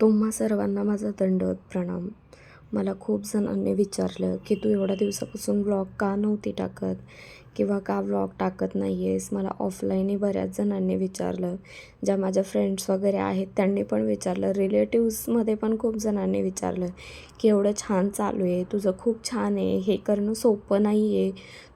तुम्हा सर्वांना माझा दंडवत प्रणाम. मला खूप जणांनी विचारलं की तू एवढ्या दिवसापासून ब्लॉग का नव्हती टाकत? किंवा का व्लॉग टाकत नाही आहेस मला ऑफलाईनही बऱ्याच जणांनी विचारलं. ज्या माझ्या फ्रेंड्स वगैरे आहेत त्यांनी पण विचारलं. रिलेटिव्समध्ये पण खूप जणांनी विचारलं की एवढं छान चालू आहे तुझं खूप छान आहे हे करणं सोपं नाही आहे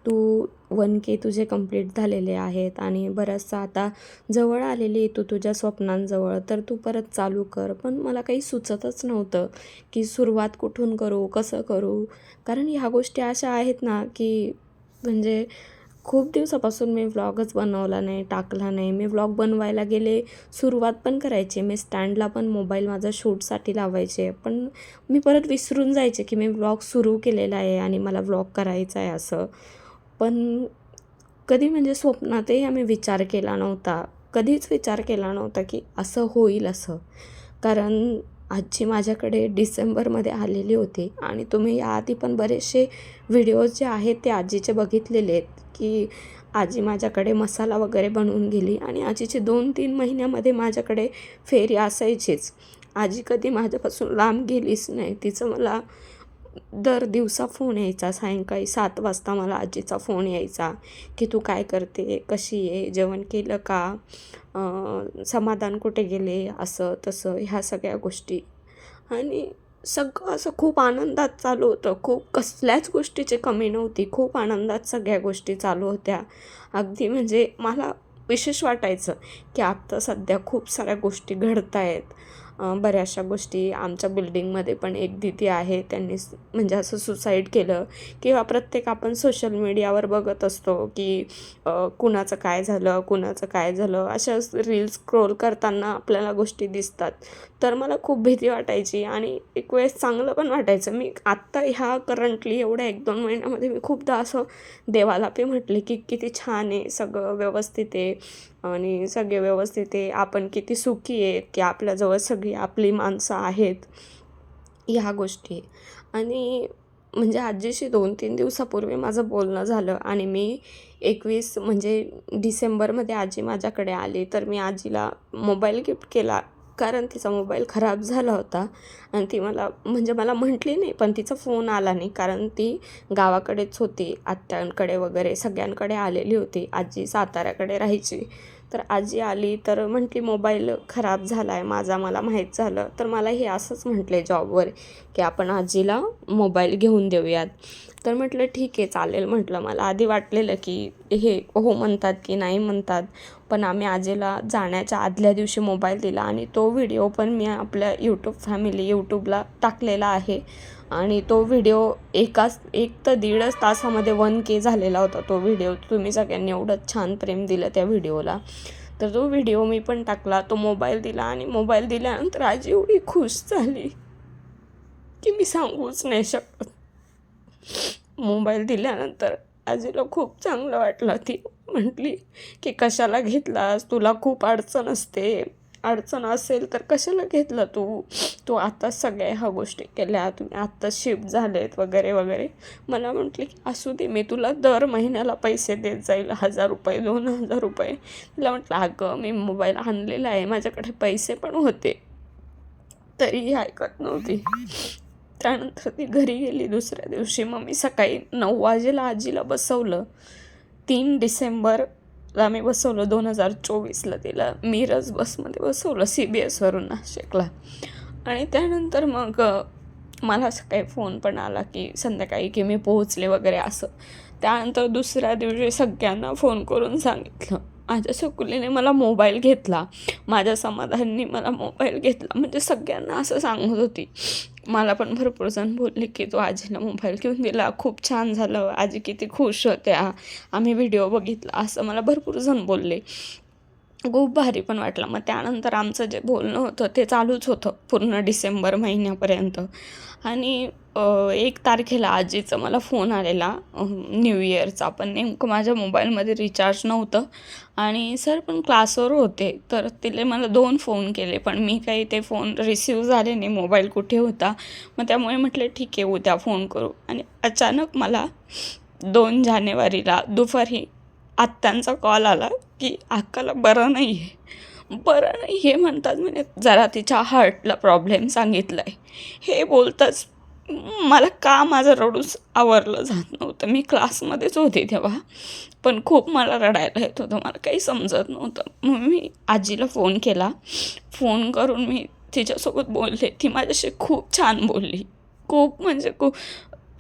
तू वन के तुझे कंप्लीट झालेले आहेत आणि बऱ्याचसा आता जवळ आलेली आहे तू तुझ्या स्वप्नांजवळ तर तू परत चालू कर. पण मला काही सुचतच नव्हतं की सुरुवात कुठून करू कसं करू? कारण ह्या गोष्टी अशा आहेत ना की म्हणजे खूप दिवसापासून मी व्लॉगच बनवला नाही टाकला नाही. मी व्लॉग बनवायला गेले सुरुवात पण करायची. मी स्टँडला पण मोबाईल माझा शूटसाठी लावायचे. पण मी परत विसरून जायचे की मी व्लॉग सुरू केलेला आहे आणि मला व्लॉग करायचा आहे असं. पण कधी म्हणजे स्वप्नातही आम्ही विचार केला नव्हता. कधीच विचार केला नव्हता की असं होईल असं. कारण आजी माझ्याकडे डिसेंबरमध्ये आलेली होती. आणि तुम्ही याआधी पण बरेचसे व्हिडिओज जे आहेत ते आजीचे बघितलेले आहेत की आजी माझ्याकडे मसाला वगैरे बनवून गेली आणि आजीचे दोन तीन महिन्यामध्ये माझ्याकडे फेरी असायचीच. आजी कधी माझ्यापासून लांब गेलीच नाही. तिचं मला दर दिवसा फोन यायचा सायंकाळी सात वाजता मला आजीचा फोन यायचा की तू काय करते? कशी आहे? जेवण केलं का? समाधान कुठे गेले? असं तसं ह्या सगळ्या गोष्टी. आणि सगळं असं खूप आनंदात चालू होतं. खूप कसल्याच गोष्टीची कमी नव्हती. खूप आनंदात सगळ्या गोष्टी चालू होत्या. अगदी म्हणजे मला विशेष वाटायचं की आत्ता सध्या खूप साऱ्या गोष्टी घडत आहेत बऱ्याचशा गोष्टी आमच्या बिल्डिंगमध्ये पण एक दिदी आहे त्यांनी म्हणजे असं सुसाईड केलं किंवा प्रत्येक आपण सोशल मीडियावर बघत असतो की कुणाचं काय झालं कुणाचं काय झालं अशा रील्स स्क्रोल करताना आपल्याला गोष्टी दिसतात. तर मला खूप भीती वाटायची आणि एक वेळेस चांगलं पण वाटायचं. मी आत्ता ह्या करंटली एवढ्या एक दोन महिन्यामध्ये मी खूपदा असं देवाला पे म्हटले की किती छान आहे सगळं व्यवस्थित आहे. आणि सगळे व्यवस्थित आहे. आपण किती सुखी आहे की आपल्याजवळ सगळी आपली माणसं आहेत ह्या गोष्टी. आणि म्हणजे आजीशी दोन तीन दिवसापूर्वी माझं बोलणं झालं आणि मी एकवीस म्हणजे डिसेंबरमध्ये आजी माझ्याकडे आली. तर मी आजीला मोबाईल गिफ्ट केला. कारण तिचा मोबाईल खराब झाला होता आणि ती मला म्हणजे मला म्हटली नाही पण तिचा फोन आला नाही कारण ती गावाकडेच होती आत्यांकडे वगैरे सगळ्यांकडे आलेली होती आजी साताऱ्याकडे राहायची. तर आजी आली तर म्हटली मोबाईल खराब झाला आहे माझा मला माहीत झालं. तर मला हे असंच म्हटले जॉबवर की आपण आजीला मोबाईल घेऊन देऊयात. तर म्हटलं ठीक आहे चालेल. म्हटलं मला आधी वाटलेलं की हे हो म्हणतात की नाही म्हणतात पण आम्ही आजीला जाण्याच्या आदल्या दिवशी मोबाईल दिला आणि तो व्हिडिओ पण मी आपल्या यूट्यूब फॅमिली यूट्यूबला टाकलेला आहे. आणि तो व्हिडिओ एकाच एक तर दीडच तासामध्ये वन के झालेला होता तो व्हिडिओ तुम्ही सगळ्यांनी एवढं छान प्रेम दिलं त्या व्हिडिओला तर तो व्हिडिओ मी पण टाकला तो मोबाईल दिला आणि मोबाईल दिल्यानंतर आजी एवढी खुश झाली की मी सांगूच नाही शकत. मोबाईल दिल्यानंतर आजीला खूप चांगलं वाटलं. ती म्हटली की कशाला घेतलास? तुला खूप अडचण असते. अडचण असेल तर कशाला घेतलं तू? तू आत्ताच सगळ्या ह्या गोष्टी केल्या तुम्ही आत्ताच शिफ्ट झालेत वगैरे वगैरे. मला म्हटली की असू दे मी तुला दर महिन्याला पैसे देत जाईल हजार रुपये दोन हजार रुपये. तिला म्हटलं अगं मी मोबाईल आणलेला आहे माझ्याकडे पैसे पण होते. तरीही ऐकत नव्हती. त्यानंतर ती घरी गेली. दुसऱ्या दिवशी मग मी सकाळी नऊ वाजेला आजीला बसवलं. तीन डिसेंबर ला मी बसवलं दोन हजार चोवीसला तिला. मिरज बसमध्ये बसवलं सी बी एसवरून नाशिकला. आणि त्यानंतर मग मला असं काही फोन पण आला की संध्याकाळी की मी पोहोचले वगैरे असं. त्यानंतर दुसऱ्या दिवशी सगळ्यांना फोन करून सांगितलं. माझ्या सकुलीने मला मोबाईल घेतला. माझ्या समाधानी मला मोबाईल घेतला. म्हणजे सगळ्यांना असं सांगत होती. मला पण भरपूर जण बोलले की तू आजीला मोबाईल घेऊन दिला. खूप छान झालं. आजी किती खुश होत्या. आम्ही व्हिडिओ बघितला. असं मला भरपूर जण बोलले. खूप भारी पण वाटलं. मग त्यानंतर आमचं जे बोलणं होतं ते चालूच होतं पूर्ण डिसेंबर महिन्यापर्यंत. आणि एक तारखेला आजीचं मला फोन आलेला न्यू इयरचा. पण नेमकं माझ्या मोबाईलमध्ये रिचार्ज नव्हतं. आणि सर पण क्लासवर होते तर तिने मला दोन फोन केले. पण मी काही ते फोन रिसीव झाले नाही मोबाईल कुठे होता? मग त्यामुळे म्हटलं ठीक आहे उद्या फोन करू. आणि अचानक मला दोन जानेवारीला दुपारी आत्यांचा कॉल आला की अक्काला बरं नाही आहे बरं नाही हे म्हणतात म्हणजे जरा तिच्या हार्टला प्रॉब्लेम सांगितला आहे हे बोलताच मला का माझं रडूच आवरलं जात नव्हतं. मी क्लासमध्येच होते तेव्हा पण खूप मला रडायला येत होतं. मला काही समजत नव्हतं. मग मी आजीला फोन केला. फोन करून मी तिच्यासोबत बोलले. ती माझ्याशी खूप छान बोलली. खूप म्हणजे खूप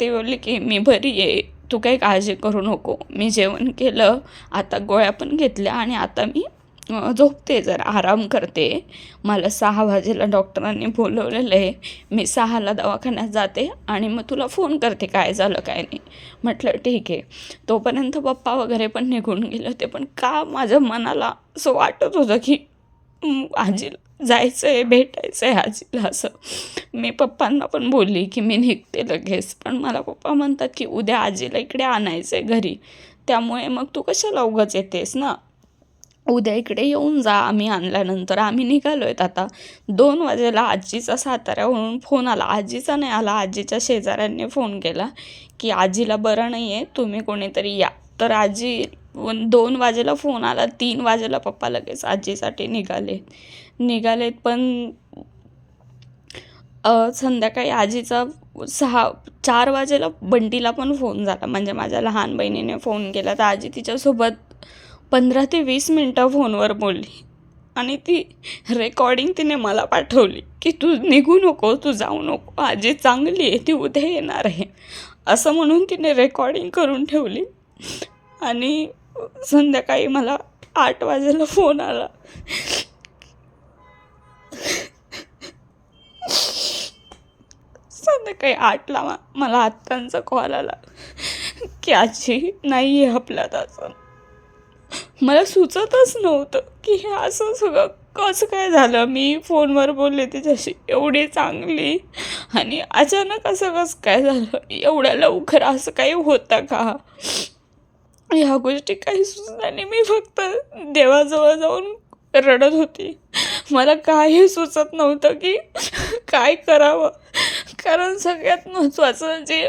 ती बोलली की मी बरी आहे. तू काही काळजी करू नको. मी जेवण केलं आता गोळ्या पण घेतल्या आणि आता मी झोपते. जर आराम करते. मला सहा वाजेला डॉक्टरांनी बोलवलेलं आहे. मी सहाला दवाखान्यात जाते आणि मग तुला फोन करते काय झालं काय नाही. म्हटलं ठीक आहे. तोपर्यंत पप्पा वगैरे पण निघून गेले होते. पण का माझ्या मनाला असं वाटत होतं की आजी जायचं आहे भेटायचं आहे आजीला असं. मी पप्पांना पण बोलली की मी निघते लगेच. पण मला पप्पा म्हणतात की उद्या आजीला इकडे आणायचं आहे घरी. त्यामुळे मग तू कशाला उगाच येतेस ना? उद्या इकडे येऊन जा आम्ही आणल्यानंतर आम्ही निघालो आहेत आता. दोन वाजेला आजीचा साताऱ्यावरून फोन आला. आजीचा नाही आला आजीच्या शेजाऱ्यांनी फोन केला की आजीला बरं नाही आहे तुम्ही कोणीतरी या. तर आजी दोन वाजेला फोन आला तीन वाजेला पप्पा लगेच आजीसाठी निघाले. निघालेत पण संध्याकाळी आजीचा सहा चार वाजेला बंटीला पण फोन झाला. म्हणजे माझ्या लहान बहिणीने फोन केला. तर आजी तिच्यासोबत पंधरा ते वीस मिनटं फोनवर बोलली. आणि ती रेकॉर्डिंग तिने मला पाठवली की तू निघू नको तू जाऊ नको. आजी चांगली आहे ती उद्या येणार आहे. असं म्हणून तिने रेकॉर्डिंग करून ठेवली. आणि संध्याकाळी मला आठ वाजेला फोन आला. संध्याकाळी आठला मा- मला आत्तांचा कॉल आला. की आजी नाही आहे आपल्यात असं मला सुचतच नव्हतं की हे असं सगळं कसं काय झालं. मी फोनवर बोलले तिच्याशी एवढी चांगली. आणि अचानक असं कसं काय झालं? एवढ्या लवकर असं काही होतं का? ह्या गोष्टी काही सुचल्या नाही मी फक्त देवाजवळ जाऊन रडत होती. मला काही सुचत नव्हतं की काय करावं. कारण सगळ्यात महत्त्वाचं जे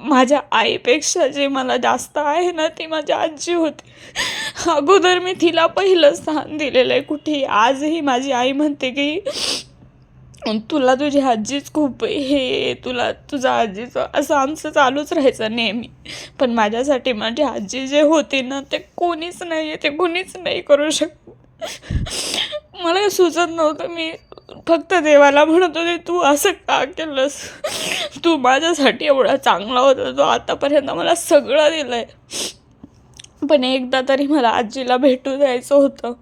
माझ्या आईपेक्षा जे मला जास्त आहे ना ती माझी आजी होती. अगोदर मी तिला पहिलं स्थान दिलेलं आहे कुठेही आजही माझी आई म्हणते की तुला तुझी आजीच खूप हे तुला तुझा आजीचं असं आमचं चालूच राहायचं नेहमी. पण माझ्यासाठी माझी आजी जे होती ना ते कोणीच नाही आहे ते कोणीच नाही करू शकत. मला सुचत नव्हतं मी फक्त देवाला म्हणत होते तू असं का केलंस? तू माझ्यासाठी एवढा चांगला होता तो आतापर्यंत मला सगळं दिलं आहे पण एकदा तरी मला आजीला भेटू द्यायचं होतं.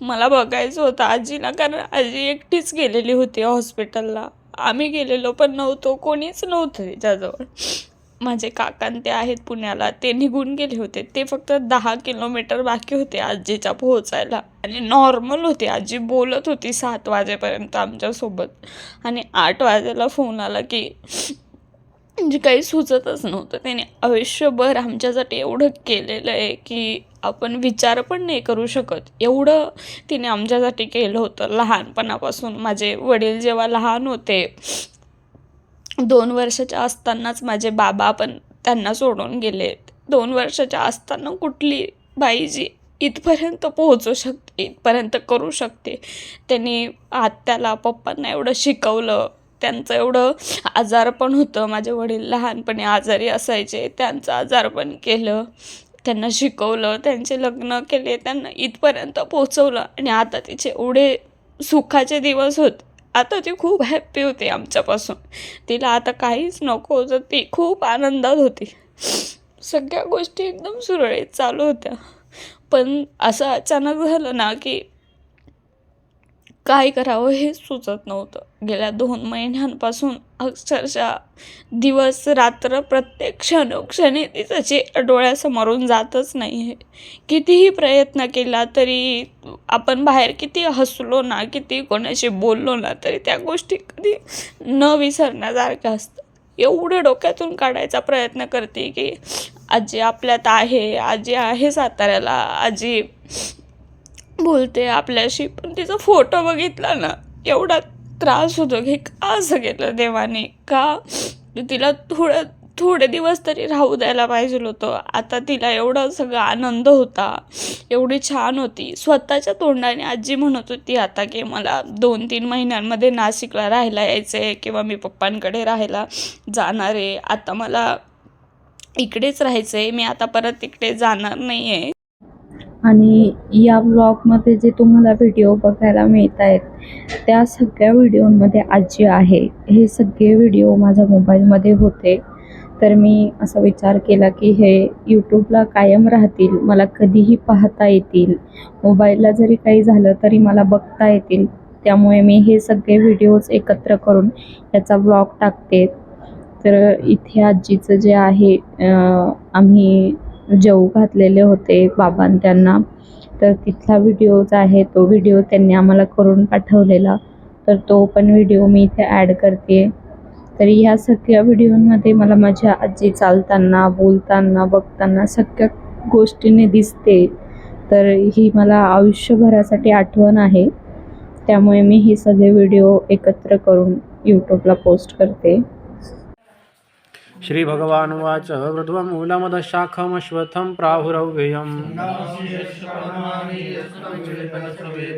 मला बघायचं होतं आजीला कारण आजी एकटीच गेलेली होती हॉस्पिटलला. आम्ही गेलेलो पण नव्हतो. कोणीच नव्हतं तिच्याजवळ. माझे काकान ते आहेत पुण्याला ते निघून गेले होते. ते फक्त दहा किलोमीटर बाकी होते आजीच्या पोहोचायला. आणि नॉर्मल होती. आजी बोलत होती सात वाजेपर्यंत आमच्यासोबत. आणि आठ वाजेला फोन आला की म्हणजे काही सुचतच नव्हतं. त्याने आयुष्यभर आमच्यासाठी एवढं केलेलं आहे की आपण विचार पण नाही करू शकत. एवढं तिने आमच्यासाठी केलं होतं. लहानपणापासून. माझे वडील जेव्हा लहान होते दोन वर्षाच्या असतानाच माझे बाबा पण त्यांना सोडून गेले. दोन वर्षाच्या असताना कुठली बाई जी इथपर्यंत पोहोचू शकते इथपर्यंत करू शकते. त्यांनी आत्याला पप्पांना एवढं शिकवलं. त्यांचं एवढं आजार पण होतं. माझे वडील लहानपणी आजारी असायचे. त्यांचं आजार पण केलं. त्यांना शिकवलं. त्यांचे लग्न केले. त्यांना इथपर्यंत पोचवलं आणि आता तिचे एवढे सुखाचे दिवस होते आता ती खूप हॅप्पी होती आमच्यापासून. तिला आता काहीच नको होतं ती खूप आनंदात होती. सगळ्या गोष्टी एकदम सुरळीत चालू होत्या. पण असं अचानक झालं ना की काय करावं हे सुचत नव्हतं. गेल्या दोन महिन्यांपासून अक्षरशः दिवस रात्र प्रत्येक क्षणोक्षणी तिचं डोळ्यासमोरून जातच नाही आहे कितीही प्रयत्न केला तरी आपण बाहेर किती हसलो ना किती कोणाशी बोललो ना तरी त्या गोष्टी कधी न विसरण्यासारख्या असतात. एवढं डोक्यातून काढायचा प्रयत्न करते की आजी आपल्यात आहे आजी आहे साताऱ्याला आजी बोलते आपल्याशी पण तिचा फोटो बघितला ना एवढा त्रास होतो की का असं केलं देवाने? का? तिला थोडं थोडे दिवस तरी राहू द्यायला पाहिजे होतं. आता तिला एवढा सगळा आनंद होता एवढी छान होती. स्वतःच्या तोंडाने आजी म्हणत होती आता की मला दोन तीन महिन्यांमध्ये नाशिकला राहायला यायचं आहे किंवा मी पप्पांकडे राहायला जाणार आहे. आता मला इकडेच राहायचं आहे मी आता परत तिकडे जाणार नाही आहे आणि या ब्लॉगमध्ये जे तुम्हाला व्हिडिओ बघायला मिळत आहेत त्या सगळ्या व्हिडिओमध्ये आजी आहे. हे सगळे व्हिडिओ माझ्या मोबाईलमध्ये होते. तर मी असा विचार केला की हे यूट्यूबला कायम राहतील मला कधीही पाहता येतील. मोबाईलला जरी काही झालं तरी मला बघता येतील. त्यामुळे मी हे सगळे व्हिडिओज एकत्र करून याचा ब्लॉग टाकते. तर इथे आजीचं जे आहे आम्ही जेवू घातलेले होते बाबां त्यांना तर तिथला व्हिडिओज आहे तो व्हिडिओ त्यांनी आम्हाला करून पाठवलेला. तर तो पण व्हिडिओ मी इथे ॲड करते तर ह्या सगळ्या व्हिडिओमध्ये मला माझ्या आजी चालताना बोलताना बघताना सगळ्या गोष्टीने दिसते. तर ही मला आयुष्यभरासाठी आठवण आहे. त्यामुळे मी हे सगळे व्हिडिओ एकत्र करून यूट्यूबला पोस्ट करते. श्रीभगवानुवाच वृध्वमूलमदशाखमश्वत्थं प्राहुरव्ययम्।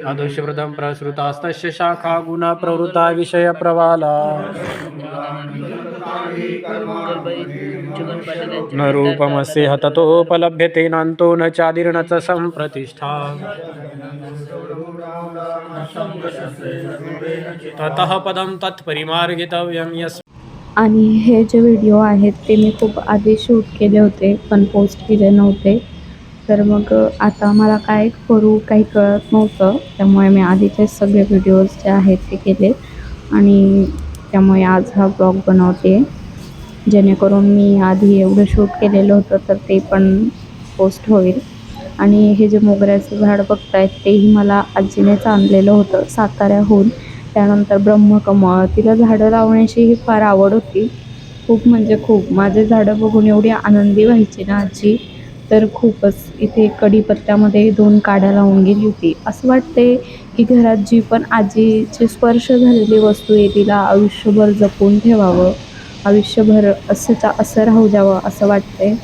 अदुष्यवृतं प्रसृतास्तस्य शाखा गुणप्रवृता विषयप्रवाला न रूपमस्य हततोपलभ्यते नान्तो न चादिर्न च सम्प्रतिष्ठा। ततः पदं तत्परिमार्गितव्यं यस् आणि हे जे व्हिडिओ आहेत ते मी खूप आधी शूट केले होते पण पोस्ट केले नव्हते. तर मग आता मला काय करू काही कळत नव्हतं. त्यामुळे मी आधीचे सगळे व्हिडिओज जे आहेत ते केले. आणि त्यामुळे आज हा ब्लॉग बनवते. जेणेकरून मी आधी एवढं शूट केलेलं होतं तर ते पण पोस्ट होईल. आणि हे जे मोगऱ्याचं झाड बघतायत तेही मला आजीनेच आणलेलं होतं साताऱ्याहून. त्यानंतर ब्रह्मकमळ. तिला झाडं लावण्याचीही फार आवड होती. खूप म्हणजे खूप. माझे झाडं बघून एवढी आनंदी व्हायची ना आजी. तर खूपच इथे कढीपत्त्यामध्ये दोन काड्या लावून गेली होती. असं वाटते की घरात जी पण आजीचे स्पर्श झालेली वस्तू आहे तिला आयुष्यभर जपून ठेवावं. आयुष्यभर असंच असं राहू द्यावं असं वाटते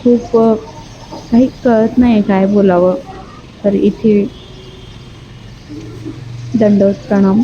खूप काही कळत नाही काय बोलावं. तर इथे दंडवत प्रणाम